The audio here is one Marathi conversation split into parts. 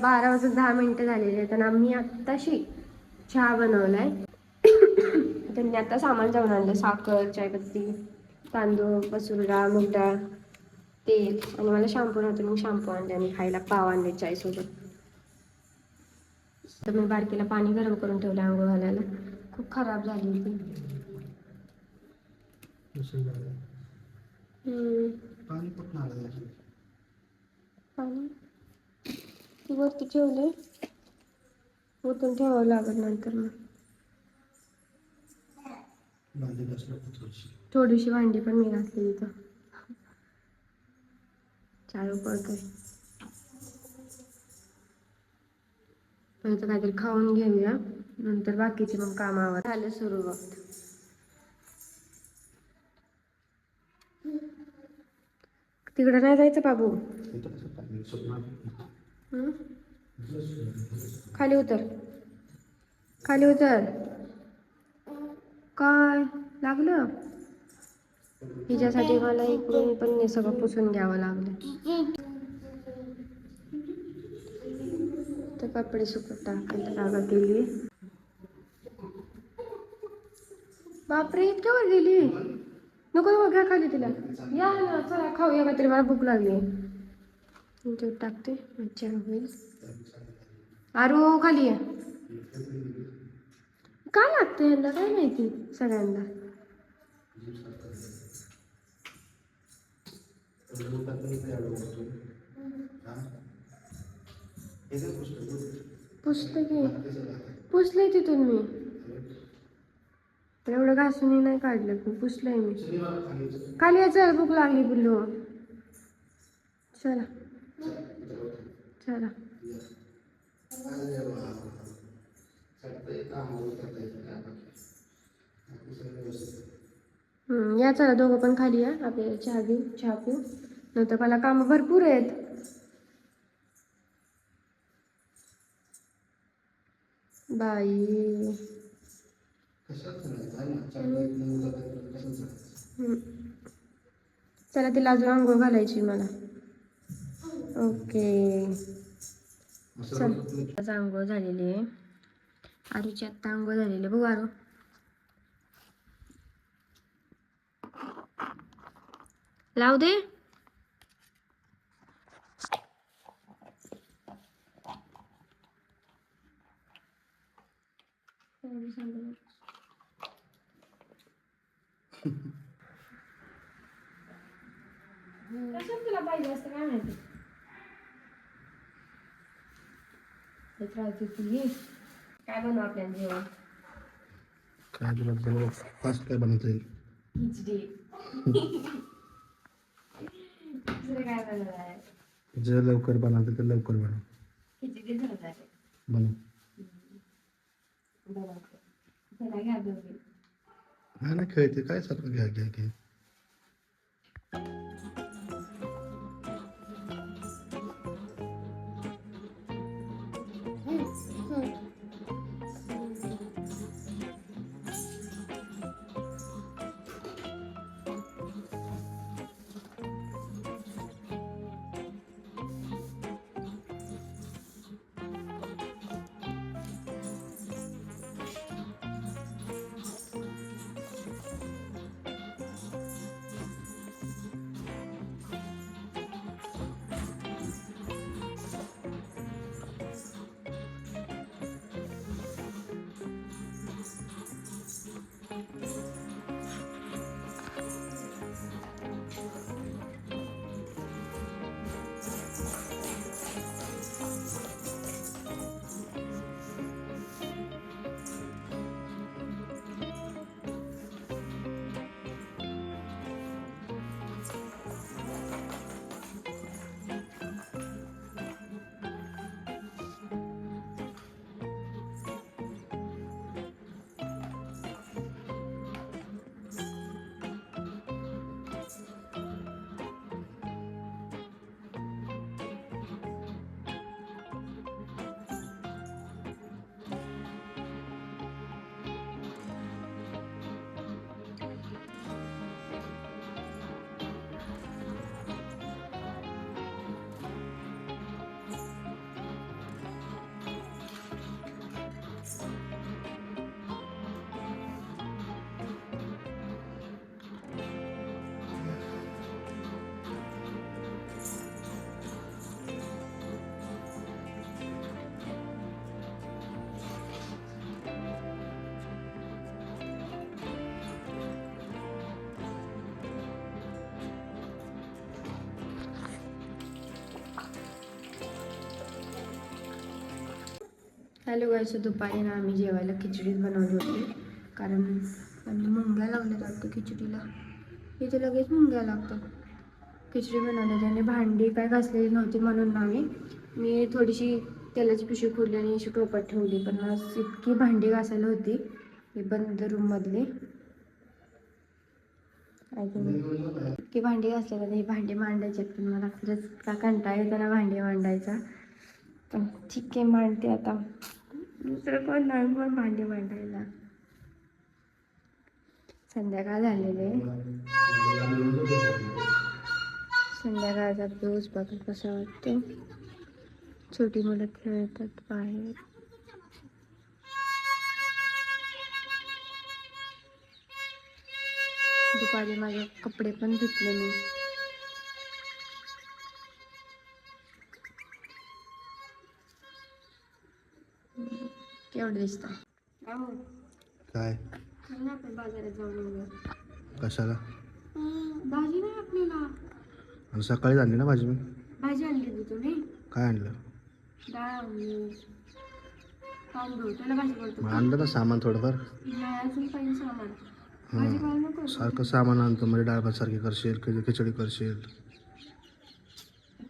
बारा वाजून दहा मिनिटं झालेली आहेत आणि आम्ही आत्ताशी चहा बनवलाय. त्यांनी आता सामान जाऊन आणलं साखर चायपत्ती तांदूळ मसूर मूग डाळ तेल आणि मला शॅम्पू नव्हतं मग शॅम्पू आणले आणि खायला पाव आणले चायसोबत. तर मी बारकीला पाणी गरम करून ठेवलं आंघोळ घालायला. खूप खराब झाली ती हम्म. पाणी? ती वरती ठेवले ओतून ठेवावं लागत नंतर मग. थोडीशी. भांडी पण मी घातली इथं. चालू पडतोय पहिलं काहीतरी खाऊन घेऊया. नंतर बाकीचे मग कामावर. झालं सुरू बघ तिकडे नाही जायचं बाबू? खाली उतर. खाली उतर. काय? लागलं? हिच्यासाठी मला इकडून पण सगळं पुसून घ्यावं लागलं. तर कपडे सुकत टाकायला जागा गेली बापरे इतक्यावर गेली. नको नको घ्या खाली तिला. या ना चला खाऊया काहीतरी मला भूक लागली. इथे टाकते. मच्छर होईल आरो खाली आहे काय लागते यांना? काय माहिती सगळ्यांना? लोकात की पुस्तके पुसले तिथून मी. तर एवढं घासूनही नाही काढलं पण पुसलंय मी. खाली होतं. भूक लागली बुल्लो चला. चला. या चला दोघं पण खाली या. आपल्याला चहा घेऊ चहा पिऊ नंतर मला कामं भरपूर आहेत. बाई. चला तिला अजून आंघोळ घालायची मला. ओके. असं चल. आंघोळ झालेली आहे. आरूची आत्ता आंघोळ झालेली आहे. बघू आरू. लावू दे. काय बनवू आपल्याला जेवण? काय फास्ट काय बनवता येईल? खिचडी दुसरं काय बनवणार आहे? जर लवकर बनवतं तर लवकर बनव. खिचडी बनवणार आहे. बनव. बनवते घ्या दोघे. हा ना खेळते. काय सारखं घ्या घ्या घ्या. हॅलो गायचं दुपारी ना आम्ही जेवायला खिचडीच बनवली होती. कारण म्हणजे मुंग्या लावल्या वाटतं खिचडीला. इथे लगेच मुंग्या लागतात. खिचडी बनवली होती आणि भांडी काय घासलेली नव्हती म्हणून आम्ही मी थोडीशी तेलाची पिशवी खोडली आणि अशी टोपट ठेवली. पण इतकी भांडी घासायला होती. ही बंद रूममधली इतकी भांडी घासलेली होती ही भांडी मांडायची आहेत, पण मला खरंच का कंटाळा येताना भांडी मांडायचा. पण ठीक आहे मांडते आता. दुसरं कोण नाही पण भांडी मांडायला संध्याकाळ झालेले संध्याकाळचा दिवस बघा कसा वाटतो. छोटी मुलं खेळतात बाहेर. दुपारी माझे कपडे पण धुतले मी. केवढं दिसतं काय? आपण बाजारात जाऊन येऊया. कशाला? भाजी नाही आपल्याला. सकाळी आणली ना भाजी मी. भाजी आणली होती तुम्ही काय आणलं? डाळ आणली तांदूळ त्याला भाजी बोलतो मग आणलं ना सामान थोडंफार. नाही अजून काही सामान. भाजी पाहिजे नको सारखं सामान आणतो म्हणजे डाळ भात सारखी करशील कधी खिचडी करशील.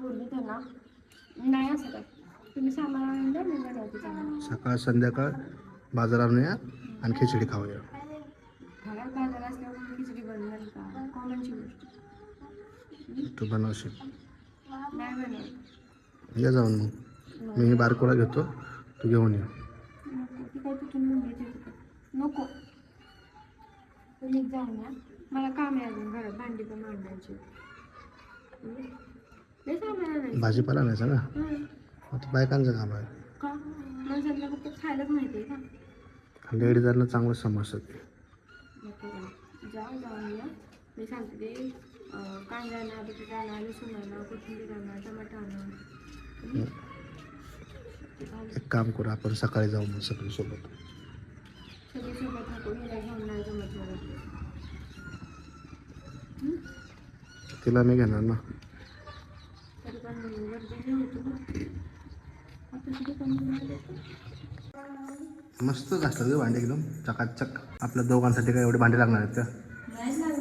त्यांना नाही असं काय तुम्ही सामान आणलं मी बनवते सामान सकाळ संध्याकाळ बाजारावर या आणि खिचडी खाऊया घरात बाजार असल्यावर मग खिचडी बनवेल का? कॉमनची गोष्ट. तू बनवशील. नाही बनवत. या जाऊन मग. मी बारकोला घेतो. तू घेऊन ये. नको. ती काय तिथून मुंबईत येते नको. तुम्ही मला काम आहे अजून घरात. भांडी पण मांडायची हम्म. लय सामान आणायचं. भाजीपाला नाही हं. आता बायकांचं काम आहे. का? माणसाला फक्त खायलाच माहिती आहे का? लेडीजांना चांगलं समजतं नको का? जा जाऊन या. मी सांगते ते अं, कांदा आणा बटाटा आणा लसूण आणा कोथिंबीर आणा टमाटा आणा? ते घाल. एक काम करू आपण सकाळी जाऊ मग सगळी सोबत सगळी सोबत नको हिला घेऊन नाही जमत मला. हं? तिला मी घेणार ना. तरी पण गरजेचे होतो ना आता किती कमी झाले मस्त घासलं ग भांडे एकदम. चकाचक. आपल्या दोघांसाठी काय एवढे भांडे लागणार आहेत का? नाही कसं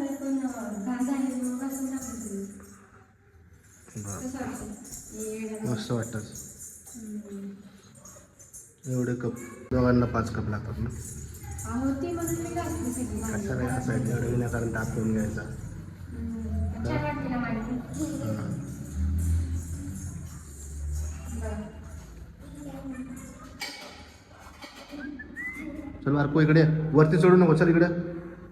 मस्त वाटतं. एवढे कप. दोघांना पाच कप लागतात ना? भांडी. कशाला घासायचं? एवढं विनाकारण ताप करून घ्यायचा. चल बारको इकडे. वरती चढू नको चल इकडे.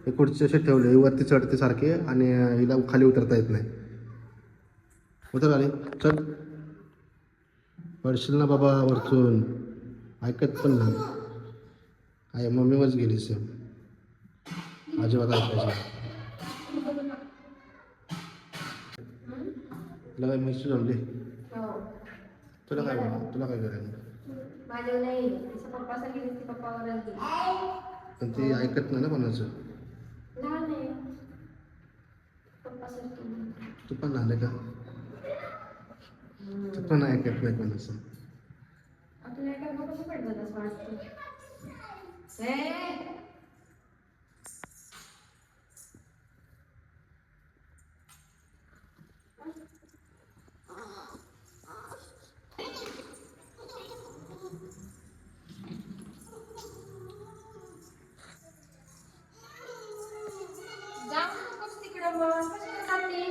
हे खुर्ची असे ठेवले हे वरती चढते सारखे आणि हिला खाली उतरता येत नाही. उतर खाली चल. पडशील ना बाबा वरतून ऐकत पण नाही. आहे मम्मीवरच गेली सेम अजिबात ऐकायची तुला काय मिरची जमली हो. तुला काय? तुला काय करायचं? माझ्या नाही तिच्या पप्पासारखी दिसते पप्पावरच गेली पण ती ऐकत नाही ना कोणाचं? लहान आहे. पप्पासारखी तू पण आले का? तू पण ऐकत नाही कोणाचं. आपल्याला काय असं वाटतं ए! जाऊ नकोस तिकडं मग कशाला जाते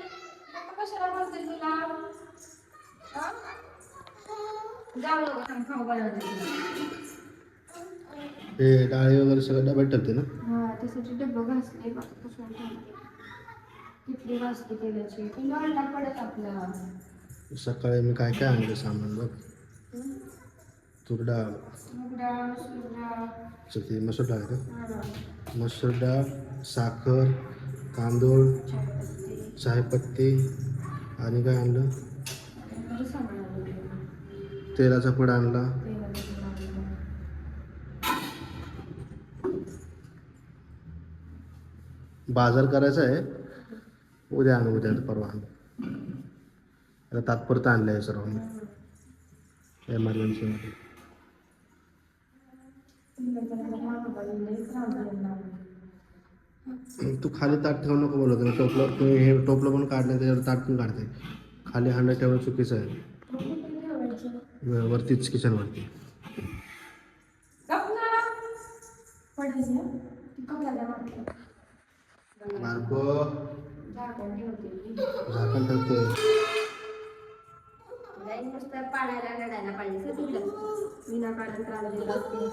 पप्पा कशाला बोलते तुला हा? जाऊ नको थांब खाऊ बनवते हे डाळी वगैरे सगळं डब्यात ठेवते ना? हा त्यासाठी डब्बं घासले बाकी कसं ठेवले किटली घासली तेलाची. पण अंडा पडत आपला. सकाळी मी काय काय आणलं सामान बघ? तूर डाळ. मूग डाळ मसूर डाळ. हा, का मसूर डाळ साखर तांदूळ चहापत्ती चायपत्ती. आणि काय आणलं. तेलाचा पुड आणला. बाजार करायचा आहे. उद्या आणू उद्या परवा आणू. आता तात्पुरतं आणलं आहे सर्व एमर्जन्सीमध्ये तू खाली ताट ठेवू नको बोलत टोपलं तू हे टोपलं पण काढलं त्याच्यावर ताट पण काढते. खाली हांडा ठेवणं चुकीचं आहे. वरतीच किचनवरती मार्को झाकण ठेवते देत असते.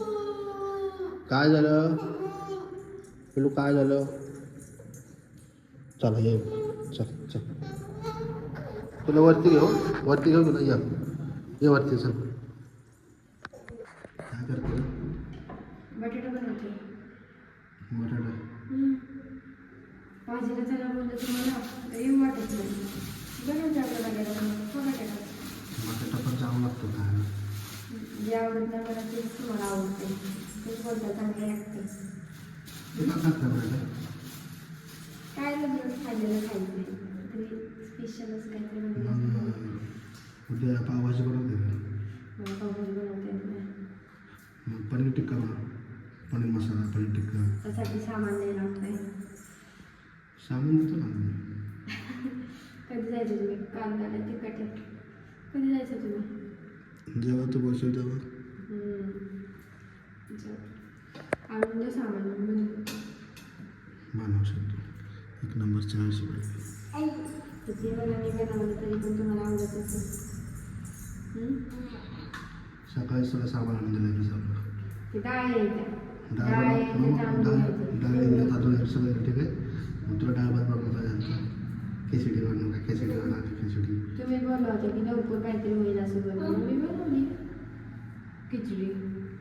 काय झालं? पिलू काय झालं? चला ये. चल चल. तुला वरती घेऊ? वरती घेऊ तुला या. ये वरती चल. काय करते बटाटा बनवते. बटाटा. भाजीला चला बोललं तुम्हाला येऊ वाटत नाही बनवते आपल्या बटाटा बटाटा. बटाटा पण चांगला लागतो खायला. जे आवडत नाही मला तेच तुम्हाला आवडते. तेच बोलतात चांगले लागते. तुला काय बटाटा. काय म्हणजे खाल्लेलं खायचं. तरी स्पेशलच काहीतरी उद्या पावभाजी दे बनवता मग पनीर टिक्का बनव पनीर मसाला पनीर टिक्का. त्यासाठी सामान नाही लागतंय सामान देतो ना. कधी जायचं तुम्ही? कांदा नाही तिखट. कधी जायचं तुम्ही? जेव्हा तू बसेल तेव्हा. आणून द्या सामान बनवू. शकतो. एक नंबर किती वेळा मी बनवलं तरी पण तुम्हाला आवडत असेल? सकाळी सगळं सामान आणून दिलं मी सगळं ती डाळ आहे इथे. डाळ डाळ आहे इथे, बनव- तांदूळ डाळ आहे इथे. डाळ इंग्लिश तांदूळ आहे, सगळं आहे, ठीक आहे मग तुला डाळ भात बनवता येईल खिचडी बनवू का खिचडी बनवते खिचडी तुम्ही बोलला होता की लवकर काहीतरी होईल असं बनवलं मी बनवली खिचडी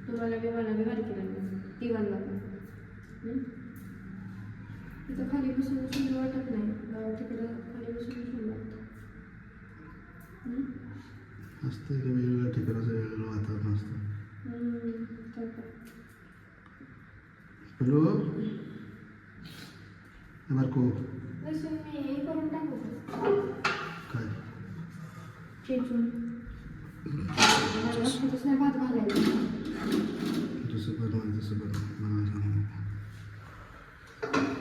तुम्हाला बी मला बी बारकी लागली तिघांना पण हम्म? इथं खाली बसून बसून वाटत नाही गावात तिकडं खाली बसून बसून वाटतं हम्म? असते की वेगवेगळ्या ठिकाणाचं वेगवेगळं वातावरण असतं. हॅलो? बारको हे काय? चेचून. लसूणच नाही भात घालायला जसं बनवा तसं बनवा मला सांगू नको.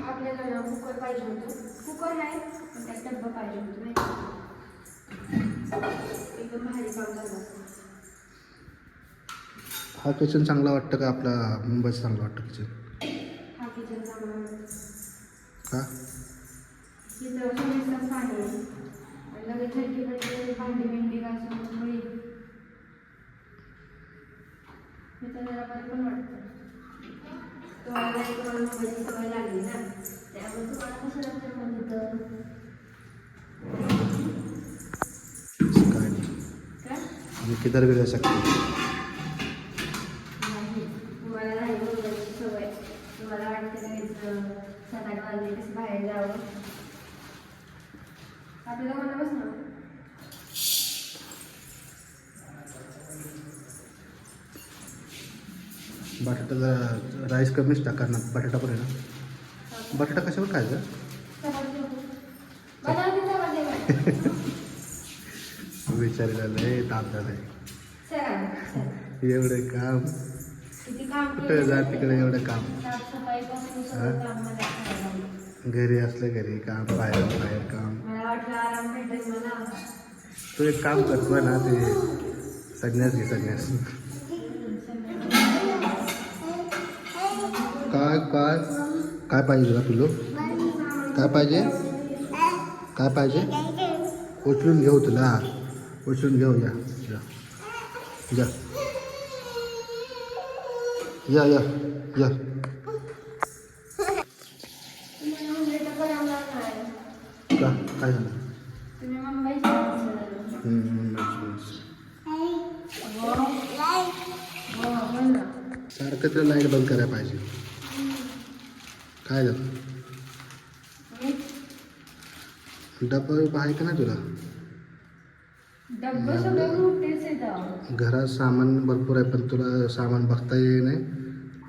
आपल्याला कुकर पाहिजे होतं. कुकर पण त्यात डब्बा पाहिजे होतं नाही? एकदम भारी काम झालं असतं. हा किचन चांगला वाटतं का? आपला मुंबईचं चांगलं वाटतं किचन हा किचन चांगला का? चोवीस पाणी आहे. लगेच ठिकाणी भांडी घासून हे जरा बरं पण वाटतं. तुम्हाला नाही तुम्हाला मुंबईची सवय लागली ना? त्यामुळे तुम्हाला कसं लागतं मग तिथं काय नाही काय मी किधर भी रह सकते बटाटा जरा राईस कमीच टाका ना बटाटा पण आहे ना. बटाटा कशावर खायचा? विचारायला लय सर एवढे काम. कुठं जा तिकडे एवढं काम. घरी असलं घरी काम बाहेर बाहेर काम. तू एक काम करतो ना ते संन्यास घे संन्यास. काय काय? काय पाहिजे तुला पिलो काय पाहिजे? काय पाहिजे? उचलून घेऊ तुला. उचलून घेऊ या या या या या या तुम्ही मुंबईला बनवणार नाही का काय झालं तुम्ही मुंबईचे माणसं. हम्म, बस, बस. हो. हो, बोल ना. सारखं तर लाइट बंद करायला पाहिजे काय झालं मी डब्बा बिब्बा आहे का नाही तुला डब्बा सगळं मोठेच येतं घरात सामान भरपूर आहे पण तुला सामान बघता ये नाही.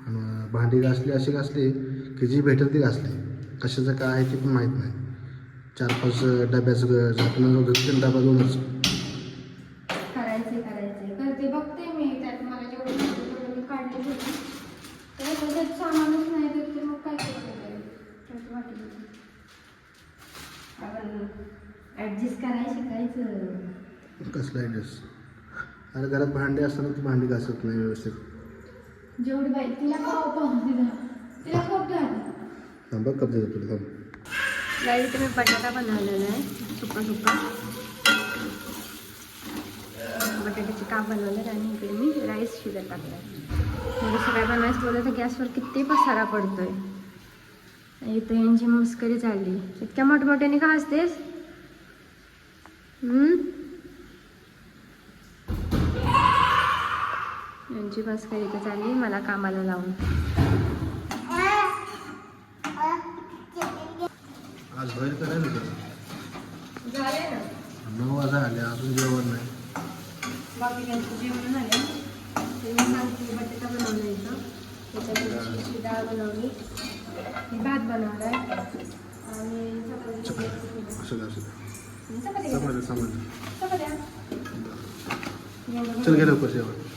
आणि भांडी घासली अशी घासली की जी भेटेल ती घासली. कशाचं काय आहे ते पण माहीत नाही. चार पाच डब्याचं झाकणं घेतलं डबा दोनच करायचे करायचे करते बघते मी त्यात मला जेवढं जमतं तेवढं मी काढले होते आता त्यात सामानच नाही तर ते मग काय करायचं त्यात वाटलं आपण ॲडजस्ट करायला शिकायचं कसलं ॲड्रेस अरे घरात भांडी असताना ती भांडी घासत नाही व्यवस्थित. जेवढी बाई तिला तिला खूप थांब बघ कब्जा तुला थांब. गाई मी बटाटा बनवलेला आहे. सुका सुका. बटाट्याचे काप बनवले आणि इकडे मी राईस शिजत टाकलाय. म्हणजे सगळ्या बनवायचं बोललं तर गॅसवर किती पसारा पडतोय. इथे यांची मुस्करी चालली. इतक्या मोठमोठ्याने का असतेस यांची मस्करी इथे चालली मला कामाला लावून. आज बाहेर करायला नऊ वाजा आले अजून जेवण नाही. बाकी त्यांचं जेवण झालं. ते मी सांगते बटाटा बनवला इथं. त्याच्यामध्ये शिशी डाळ बनवली. मी भात बनवला आणि चपाती. चल गेलं लवकर जेवण.